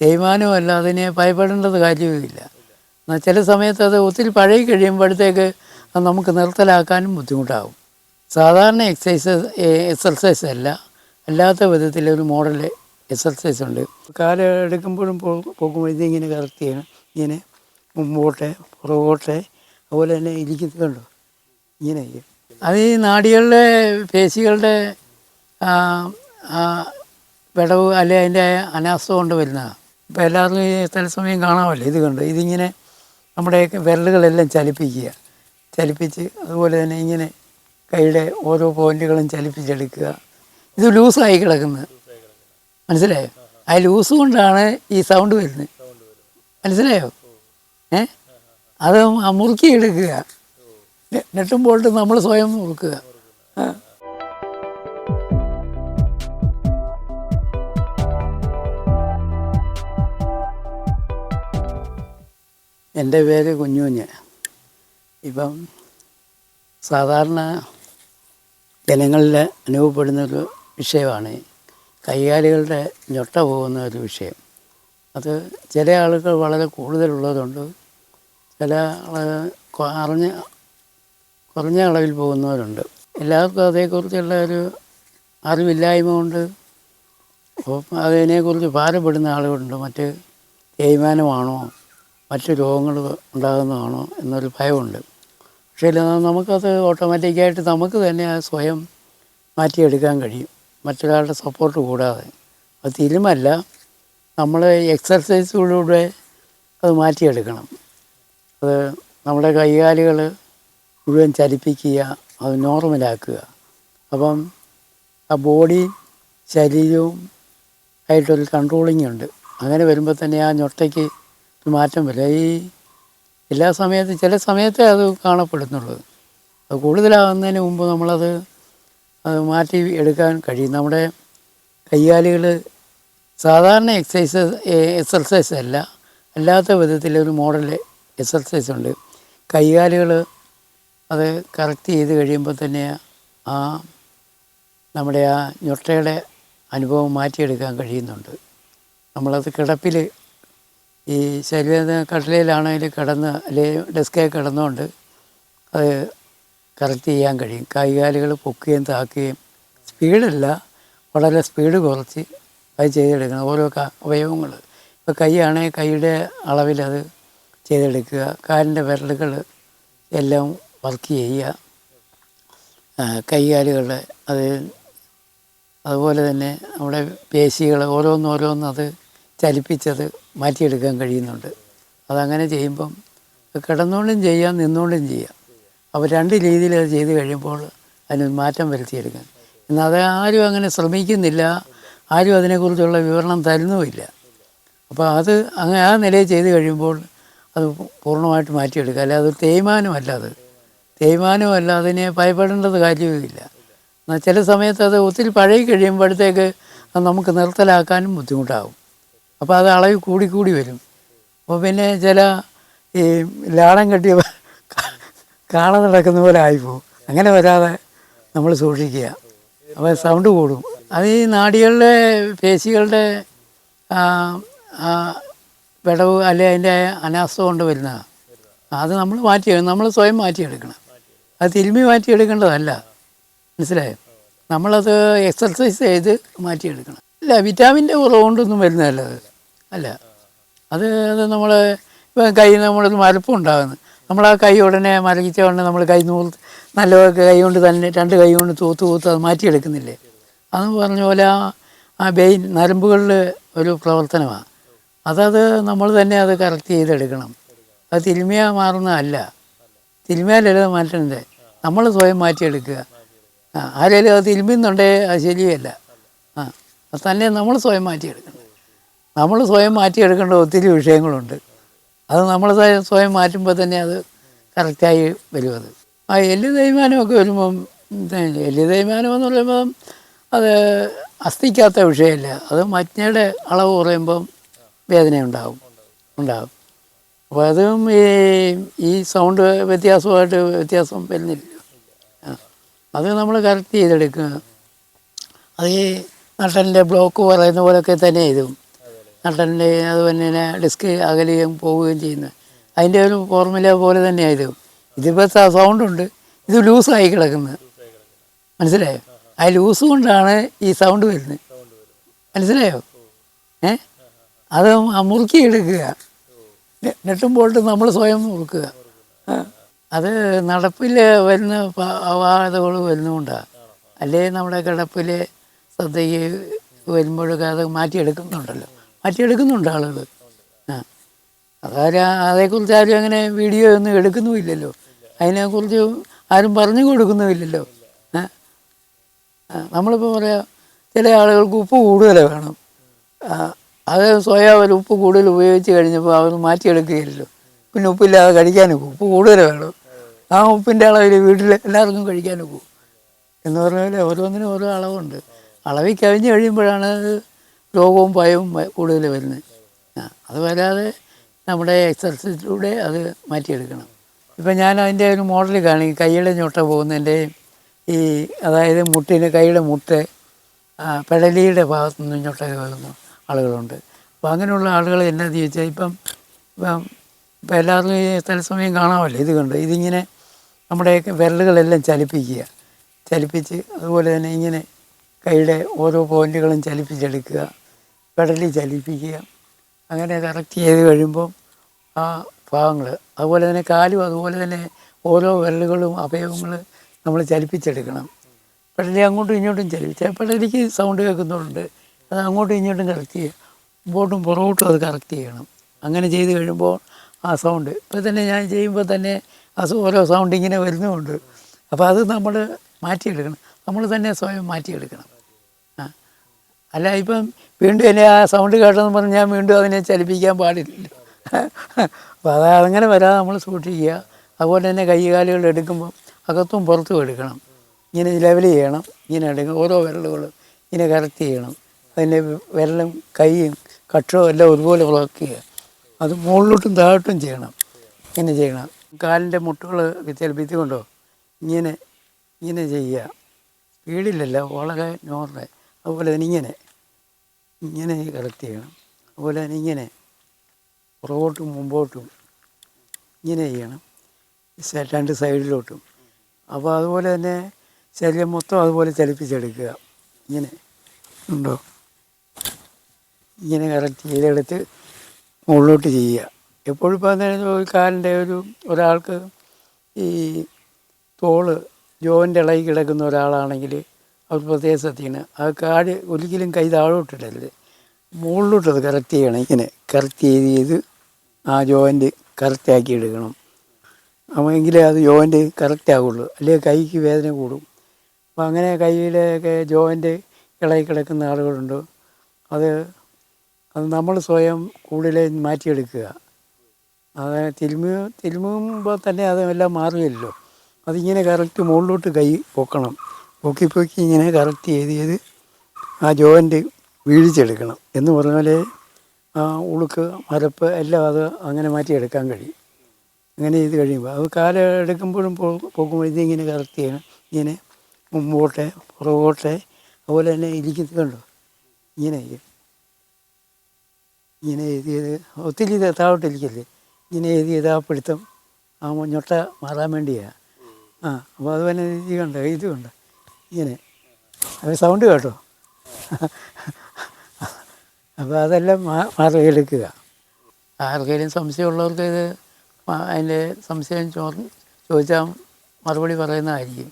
തേയ്മാനമല്ല അതിനെ ഭയപ്പെടേണ്ടത് കാര്യവുമില്ല. എന്നാൽ ചില സമയത്ത് അത് ഒത്തിരി പഴകി കഴിയുമ്പോഴത്തേക്ക് അത് നമുക്ക് നിർത്തലാക്കാനും ബുദ്ധിമുട്ടാകും. സാധാരണ എക്സസൈസ് എക്സർസൈസ് അല്ല. അല്ലാത്ത വിധത്തിൽ ഒരു മോഡൽ എക്സർസൈസ് ഉണ്ട്. കാല എടുക്കുമ്പോഴും പോകുമ്പോൾ ഇതിങ്ങനെ കറക്റ്റ് ചെയ്യണം ഇങ്ങനെ മുമ്പോട്ടെ പുറകോട്ടെ അതുപോലെ തന്നെ ഇരിക്കുന്നത് ഇങ്ങനെ അത് ഈ നാടികളുടെ പേശികളുടെ വിടവ് അല്ലെ അതിന്റെ അനാസ്ഥ കൊണ്ട് വരുന്നതാണ് ഇപ്പോൾ എല്ലാവർക്കും ഈ തത്സമയം കാണാമല്ലോ. ഇത് കണ്ടോ? ഇതിങ്ങനെ നമ്മുടെ വിരലുകളെല്ലാം ചലിപ്പിക്കുക. ചലിപ്പിച്ച് അതുപോലെ തന്നെ ഇങ്ങനെ കൈയുടെ ഓരോ പോയിന്റുകളും ചലിപ്പിച്ചെടുക്കുക. ഇത് ലൂസായി കിടക്കുന്നത്. മനസ്സിലായോ? ആ ലൂസ് കൊണ്ടാണ് ഈ സൗണ്ട് വരുന്നത്. മനസ്സിലായോ? ഏ? അത് മുറുക്കി എടുക്കുക നെ- നെട്ടും ബോൾട്ടും നമ്മൾ സ്വയം മുറുക്കുക. എന്റെ പേര് കുഞ്ഞുകുഞ്ഞ്. ഇപ്പം സാധാരണ ജനങ്ങളിൽ അനുഭവപ്പെടുന്നൊരു വിഷയമാണ്. കൈകാലികളുടെ ഞൊട്ട പോകുന്ന ഒരു വിഷയം. അത് ചില ആളുകൾ വളരെ കൂടുതലുള്ളതുകൊണ്ട് ചില അറിഞ്ഞ കുറഞ്ഞ അളവിൽ പോകുന്നവരുണ്ട്. എല്ലാവർക്കും അതേക്കുറിച്ചുള്ള ഒരു അറിവില്ലായ്മ കൊണ്ട് അപ്പം അതിനെക്കുറിച്ച് ഭാരപ്പെടുന്ന ആളുകളുണ്ട്. മറ്റ് തേയ്മാനമാണോ മറ്റ് രോഗങ്ങൾ ഉണ്ടാകുന്നതാണോ എന്നൊരു ഭയമുണ്ട്. പക്ഷേ നമുക്കത് ഓട്ടോമാറ്റിക്കായിട്ട് നമുക്ക് തന്നെ സ്വയം മാറ്റിയെടുക്കാൻ കഴിയും. മറ്റൊരാളുടെ സപ്പോർട്ട് കൂടാതെ. അത് തിരുമല്ല നമ്മൾ എക്സർസൈസുകളിലൂടെ അത് മാറ്റിയെടുക്കണം. അത് നമ്മുടെ കൈകാലുകൾ മുഴുവൻ ചലിപ്പിക്കുക അത് നോർമലാക്കുക അപ്പം ആ ബോഡി ശരീരവും ആയിട്ടൊരു കൺട്രോളിങ് ഉണ്ട്. അങ്ങനെ വരുമ്പോൾ തന്നെ ആ ഞൊട്ടയ്ക്ക് മാറ്റം വരില്ല. ഈ എല്ലാ സമയത്തും ചില സമയത്തേ അത് കാണപ്പെടുന്നുള്ളൂ. അത് കൂടുതലാകുന്നതിന് മുമ്പ് നമ്മളത് മാറ്റി എടുക്കാൻ കഴിയും. നമ്മുടെ കയ്യാലികൾ സാധാരണ എക്സസൈസ് എക്സർസൈസ് അല്ല. അല്ലാത്ത വിധത്തിൽ ഒരു മോഡൽ എക്സർസൈസ് ഉണ്ട്. കൈകാലുകൾ അത് കറക്റ്റ് ചെയ്ത് കഴിയുമ്പോൾ തന്നെ ആ നമ്മുടെ ആ ഞൊട്ടയുടെ അനുഭവം മാറ്റിയെടുക്കാൻ കഴിയുന്നുണ്ട്. നമ്മളത് കിടപ്പിൽ ഈ ശരീരം കട്ടിലയിലാണെങ്കിൽ കിടന്ന് അല്ലെങ്കിൽ ഡെസ്കേ കിടന്നുകൊണ്ട് അത് കറക്റ്റ് ചെയ്യാൻ കഴിയും. കൈകാലുകൾ പൊക്കുകയും താക്കുകയും സ്പീഡല്ല വളരെ സ്പീഡ് കുറച്ച് അത് ചെയ്തെടുക്കണം. ഓരോ അവയവങ്ങൾ ഇപ്പോൾ കൈയാണെങ്കിൽ കൈയുടെ അളവിൽ അത് ചെയ്തെടുക്കുക. കാലിന്റെ വിരലുകൾ എല്ലാം വർക്ക് ചെയ്യുക. കൈകാലുകളുടെ അത് അതുപോലെ തന്നെ നമ്മുടെ പേശികൾ ഓരോന്നോരോന്ന് അത് ചലിപ്പിച്ചത് മാറ്റിയെടുക്കാൻ കഴിയുന്നുണ്ട്. അതങ്ങനെ ചെയ്യുമ്പം കിടന്നുകൊണ്ടും ചെയ്യാം നിന്നുകൊണ്ടും ചെയ്യാം. അപ്പോൾ രണ്ട് രീതിയിൽ അത് ചെയ്ത് കഴിയുമ്പോൾ അതിന് മാറ്റം വരുത്തിയെടുക്കാൻ. എന്നാൽ അത് ആരും അങ്ങനെ ശ്രമിക്കുന്നില്ല. ആരും അതിനെക്കുറിച്ചുള്ള വിവരണം തരുന്നുമില്ല. അപ്പോൾ അത് അങ്ങനെ ആ നിലയിൽ ചെയ്ത് കഴിയുമ്പോൾ അത് പൂർണമായിട്ട് മാറ്റിയെടുക്കുക. അല്ലാതെ അത് തേയ്മാനമല്ല അത്. തേയ്മാനമല്ല അതിനെ ഭയപ്പെടേണ്ടത് കാര്യവുമില്ല. എന്നാൽ ചില സമയത്ത് അത് ഒത്തിരി പഴകി കഴിയുമ്പോഴത്തേക്ക് നമുക്ക് നിർത്തലാക്കാനും ബുദ്ധിമുട്ടാകും. അപ്പോൾ അത് അളവ് കൂടി കൂടി വരും. അപ്പോൾ പിന്നെ ചില ഈ ലാടം കെട്ടിയ കാള നടക്കുന്ന പോലെ ആയിപ്പോവും അങ്ങനെ വരാതെ നമ്മൾ സൂക്ഷിക്കുക. അപ്പോൾ സൗണ്ട് കൂടും. അത് ഈ നാടികളുടെ പേശികളുടെ വിടവ് അല്ലെ അതിന്റെ അനാസ്ഥ കൊണ്ട് വരുന്നതാണ് അത് നമ്മൾ മാറ്റി നമ്മൾ സ്വയം മാറ്റിയെടുക്കണം. അത് തിരുമ്മി മാറ്റിയെടുക്കേണ്ടതല്ല. മനസ്സിലായോ? നമ്മളത് എക്സർസൈസ് ചെയ്ത് മാറ്റിയെടുക്കണം. ഇല്ല വിറ്റാമിന്റെ കുറവ് കൊണ്ടൊന്നും വരുന്നതല്ല അത്. അല്ല. അത് അത് നമ്മൾ കൈ നമ്മളൊരു മരപ്പം ഉണ്ടാകുന്നു. നമ്മൾ ആ കൈ ഉടനെ മരകിച്ച ഉടനെ നമ്മൾ കൈ നൂൽ നല്ല കൈ കൊണ്ട് തന്നെ രണ്ട് കൈ കൊണ്ട് തൂത്ത് തൂത്ത് അത് മാറ്റിയെടുക്കുന്നില്ലേ? അതെന്ന് പറഞ്ഞ പോലെ ആ ആ ബെയിൻ നരമ്പുകളിൽ ഒരു പ്രവർത്തനമാണ് അതത് നമ്മൾ തന്നെ അത് കറക്റ്റ് ചെയ്തെടുക്കണം. അത് തിരുമിയ മാറുന്നതല്ല തിരുമിയാലല്ല അത് മാറ്റേണ്ടത് നമ്മൾ സ്വയം മാറ്റിയെടുക്കുക. ആരെങ്കിലും അത് തിരുമ്മുന്നുണ്ടേ അത് ശരിയല്ല. ആ അത് തന്നെ നമ്മൾ സ്വയം മാറ്റിയെടുക്കണം. നമ്മൾ സ്വയം മാറ്റിയെടുക്കേണ്ട ഒത്തിരി വിഷയങ്ങളുണ്ട്. അത് നമ്മൾ സ്വയം- മാറ്റുമ്പോൾ തന്നെ അത് കറക്റ്റായി വരും അത്. ആ എല്ല് തേയ്മാനമൊക്കെ വരുമ്പം എല്ല് തേയ്മാനം എന്ന് പറയുമ്പം അത് അസ്ഥിക്കാത്ത വിഷയമല്ല അത് മജ്ഞയുടെ അളവ് കുറയുമ്പം വേദന ഉണ്ടാവും. ഉണ്ടാവും. അപ്പോൾ അതും ഈ ഈ സൗണ്ട് വ്യത്യാസമായിട്ട് വ്യത്യാസം വരുന്നില്ല. അത് നമ്മൾ കറക്റ്റ് ചെയ്തെടുക്കുക. അത് ഈ നട്ടലിന്റെ ബ്ലോക്ക് പറയുന്ന പോലെയൊക്കെ തന്നെ ഇതും. നട്ടലിന്റെ അതുപോലെ തന്നെ ഡിസ്ക് അകലുകയും പോവുകയും ചെയ്യുന്നത് അതിന്റെ ഒരു ഫോർമുല പോലെ തന്നെയാണ് ഇത് ഇതിപ്പോൾ സൗണ്ട് ഉണ്ട്. ഇത് ലൂസായി കിടക്കുന്നത് മനസ്സിലായോ? ആ ലൂസ് കൊണ്ടാണ് ഈ സൗണ്ട് വരുന്നത്. മനസ്സിലായോ? ഏ? അത് മുറുക്കി എടുക്കുക. നെ- നെട്ടും ബോൾട്ടും നമ്മൾ സ്വയം മുറുക്കുക. അത് നടപ്പിൽ വരുന്ന അപാകതകൾ വരുന്നുകൊണ്ടാണ് അല്ലേ നമ്മുടെ കിടപ്പിൽ ശ്രദ്ധയ്ക്ക് വരുമ്പോഴൊക്കെ അത് മാറ്റിയെടുക്കുന്നുണ്ടല്ലോ. മാറ്റിയെടുക്കുന്നുണ്ട് ആളുകൾ. ആ. അതാരും അതേക്കുറിച്ച് ആരും അങ്ങനെ വീഡിയോ ഒന്നും എടുക്കുന്നുമില്ലല്ലോ. അതിനെക്കുറിച്ച് ആരും പറഞ്ഞു കൊടുക്കുന്നുമില്ലല്ലോ. നമ്മളിപ്പോൾ പറയാം ചില ആളുകൾക്ക് ഉപ്പ് കൂടുതൽ വേണം. അത് സ്വയം അവർ ഉപ്പ് കൂടുതൽ ഉപയോഗിച്ച് കഴിഞ്ഞപ്പോൾ അവർ മാറ്റിയെടുക്കുകയില്ലല്ലോ പിന്നെ ഉപ്പില്ലാതെ കഴിക്കാനൊക്കെ ഉപ്പ് കൂടുതൽ വേണം. ആ ഉപ്പിന്റെ അളവിൽ വീട്ടിൽ എല്ലാവർക്കും കഴിക്കാനൊക്കെ എന്ന് പറഞ്ഞാൽ ഓരോന്നിനും ഓരോ അളവുണ്ട്. അളവിൽ കവിഞ്ഞ് കഴിയുമ്പോഴാണ് അത് രോഗവും ഭയവും കൂടുതൽ വരുന്നത്. അത് വരാതെ നമ്മുടെ എക്സർസൈസിലൂടെ അത് മാറ്റിയെടുക്കണം. ഇപ്പം ഞാൻ അതിന്റെ ഒരു മോഡൽ കാണിക്കും. കൈയുടെ ഞൊട്ട പോകുന്നതിന്റെ ഈ അതായത് മുട്ടിന് കൈയുടെ മുട്ട് പെടലിയുടെ ഭാഗത്തു നിന്ന് ഞൊട്ട വരുന്ന ആളുകളുണ്ട്. അപ്പോൾ അങ്ങനെയുള്ള ആളുകൾ എന്നാന്ന് ചോദിച്ചാൽ ഇപ്പം ഇപ്പം ഇപ്പം എല്ലാവർക്കും ഈ തത്സമയം കാണാമല്ലോ ഇത് കണ്ട്. ഇതിങ്ങനെ നമ്മുടെയൊക്കെ വിരലുകളെല്ലാം ചലിപ്പിക്കുക. ചലിപ്പിച്ച് അതുപോലെ തന്നെ ഇങ്ങനെ കൈയുടെ ഓരോ പോയിന്റുകളും ചലിപ്പിച്ചെടുക്കുക. പെടലി ചലിപ്പിക്കുക. അങ്ങനെ കറക്റ്റ് ചെയ്ത് കഴിയുമ്പോൾ ആ ഭാഗങ്ങൾ അതുപോലെ തന്നെ കാലും അതുപോലെ തന്നെ ഓരോ വിരലുകളും അവയവങ്ങൾ നമ്മൾ ചലിപ്പിച്ചെടുക്കണം. പെടലി അങ്ങോട്ടും ഇങ്ങോട്ടും ചലിപ്പിച്ച പെടലിക്ക് സൗണ്ട് കേൾക്കുന്നുണ്ട് അത് അങ്ങോട്ടും ഇങ്ങോട്ടും കറക്റ്റ് ചെയ്യുക മുമ്പോട്ടും പുറകോട്ടും അത് കറക്റ്റ് ചെയ്യണം. അങ്ങനെ ചെയ്ത് കഴിയുമ്പോൾ ആ സൗണ്ട് ഇപ്പോൾ തന്നെ ഞാൻ ചെയ്യുമ്പോൾ തന്നെ ആ ഓരോ സൗണ്ട് ഇങ്ങനെ വരുന്നുമുണ്ട് അപ്പോൾ അത് നമ്മൾ മാറ്റിയെടുക്കണം. നമ്മൾ തന്നെ സ്വയം മാറ്റിയെടുക്കണം. അല്ല ഇപ്പം വീണ്ടും എന്നെ ആ സൗണ്ട് കേട്ടെന്ന് പറഞ്ഞ് ഞാൻ വീണ്ടും അതിനെ ചലിപ്പിക്കാൻ പാടില്ല അപ്പോൾ അത് അങ്ങനെ വരാതെ നമ്മൾ സൂക്ഷിക്കുക. അതുപോലെ തന്നെ കൈകാലുകൾ എടുക്കുമ്പോൾ അകത്തും പുറത്തും എടുക്കണം. ഇങ്ങനെ ലെവൽ ചെയ്യണം ഇങ്ങനെ എടുക്കണം. ഓരോ വിരലുകളും ഇങ്ങനെ കറക്റ്റ് ചെയ്യണം. അതിന്റെ വിരലും കൈയും കക്ഷവും എല്ലാം ഒരുപോലെ ചെയ്യുക. അത് മുകളിലോട്ടും താഴോട്ടും ചെയ്യണം. ഇങ്ങനെ ചെയ്യണം. കാലിന്റെ മുട്ടുകൾ ചലിപ്പിച്ചുകൊണ്ടോ കൊണ്ടോ ഇങ്ങനെ ഇങ്ങനെ ചെയ്യുക. സ്പീഡിലല്ല വളരെ നോർമൽ അതുപോലെ തന്നെ ഇങ്ങനെ. ഇങ്ങനെ കളക്ട് ചെയ്യണം. അതുപോലെ തന്നെ ഇങ്ങനെ പുറകോട്ടും മുമ്പോട്ടും ഇങ്ങനെ ചെയ്യണം. രണ്ട് സൈഡിലോട്ടും. അപ്പോൾ അതുപോലെ തന്നെ ശരീരം മൊത്തം അതുപോലെ ചലിപ്പിച്ചെടുക്കുക. ഇങ്ങനെ. ഉണ്ടോ? ഇങ്ങനെ കറക്റ്റ് ചെയ്തെടുത്ത് മുകളിലോട്ട് ചെയ്യുക. എപ്പോഴും ഇപ്പോൾ ഒരു കാലിന്റെ ഒരു ഒരാൾക്ക് ഈ തോൾ ജോന്റെ ഇളകി കിടക്കുന്ന ഒരാളാണെങ്കിൽ അവർ പ്രത്യേക ശ്രദ്ധിക്കണം ആ കാട് ഒരിക്കലും കൈ താഴോട്ടിടരുത്. മുകളിലോട്ട് അത് കറക്റ്റ് ചെയ്യണം. ഇങ്ങനെ കറക്റ്റ് ചെയ്ത് ചെയ്ത് ആ ജോയിന്റ് കറക്റ്റാക്കി എടുക്കണം. അപ്പോൾ എങ്കിലേ അത് ജോയിന്റ് കറക്റ്റ് ആവുള്ളൂ. അല്ലെങ്കിൽ കൈക്ക് വേദന കൂടും. അപ്പോൾ അങ്ങനെ കൈയിലൊക്കെ ജോയിന്റ് ഇളകി കിടക്കുന്ന ആളുകളുണ്ട്. അത് അത് നമ്മൾ സ്വയം കൂടുതലേ മാറ്റിയെടുക്കുക. അത് തിരുമ തിരുമുമ്പോൾ തന്നെ അതെല്ലാം മാറുകയല്ലോ അതിങ്ങനെ കറക്റ്റ് മുകളിലോട്ട് കൈ പൊക്കണം. പൊക്കി പൊക്കി ഇങ്ങനെ കറക്റ്റ് ചെയ്ത് ചെയ്ത് ആ ജോയിന്റ് വീഴിച്ചെടുക്കണം എന്ന് പറഞ്ഞാൽ ആ ഉളുക്ക് മരപ്പ് എല്ലാം അത് അങ്ങനെ മാറ്റിയെടുക്കാൻ കഴിയും. അങ്ങനെ ചെയ്ത് കഴിയുമ്പോൾ അത് കാലം എടുക്കുമ്പോഴും പോകുമ്പോൾ ഇതിങ്ങനെ കറക്റ്റ് ചെയ്യണം. ഇങ്ങനെ മുമ്പോട്ടെ പുറകോട്ടെ അതുപോലെ തന്നെ ഇരിക്കുന്നത് കണ്ടോ? ഇങ്ങനെ ഇങ്ങനെ എഴുതിയത് ഒത്തിരി ഇത് താഴോട്ടിരിക്കല്ലേ ഇങ്ങനെ എഴുതിയത് ആ പിടുത്തം ആ ഞൊട്ട മാറാൻ വേണ്ടിയാണ് ആ അപ്പോൾ അതുപോലെ ഇത് കണ്ടോ? ഇത് കണ്ടോ? ഇങ്ങനെ. അവർ സൗണ്ട് കേട്ടോ. അപ്പോൾ അതെല്ലാം മാർഗയിലെടുക്കുക ആർക്കെങ്കിലും സംശയമുള്ളവർക്ക് ഇത് അതിന്റെ സംശയം ചോദിച്ചാൽ മറുപടി പറയുന്നതായിരിക്കും.